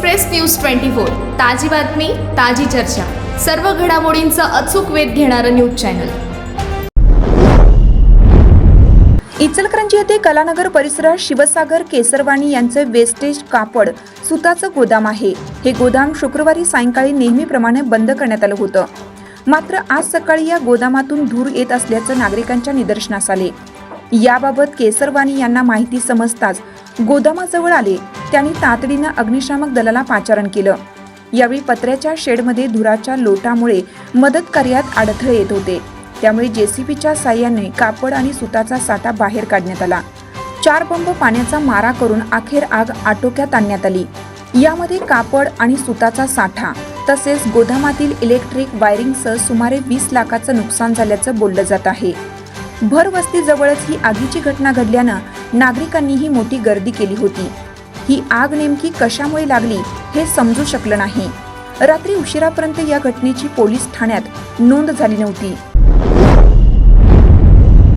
Express news twenty four ताजी बातमी ताजी चर्चा. सर्व घडामोडींचा अचूक वेध घेणारं न्यूज चॅनल. इचलकरंजी येथे कलानगर परिसरात शिवसागर केसरवाणी यांचे वेस्टेज कापड सुताचं गोदाम आहे. हे गोदाम शुक्रवारी सायंकाळी नेहमीप्रमाणे बंद करण्यात आलं होतं. मात्र आज सकाळी या गोदामातून धूर येत असल्याचं नागरिकांच्या निदर्शनास आले. याबाबत केसरवाणी यांना माहिती समजताच गोदामाजवळ आले. त्यांनी तातडीनं अग्निशामक दलाला पाचारण केलं. यावेळी पत्र्याच्या शेडमध्ये धुराच्या लोटामुळे मदत कार्यात अडथळे येत होते. त्यामुळे जेसीबीच्या साह्याने कापड आणि सुताचा साठा बाहेर काढण्यात आला. चार बंब पाण्याचा मारा करून अखेर आग आटोक्यात आणण्यात आली. यामध्ये कापड आणि सुताचा साठा तसेच गोदामातील इलेक्ट्रिक वायरिंगसह सुमारे वीस लाखाचं नुकसान झाल्याचं बोललं जात आहे. भर वस्तीजवळच ही आगीची घटना घडल्यानं नागरिकांनीही मोठी गर्दी केली होती. ही आग नेमकी कशामुळे लागली हे समजू शकलं नाही. रात्री उशिरापर्यंत या घटनेची पोलीस ठाण्यात नोंद झाली नव्हती.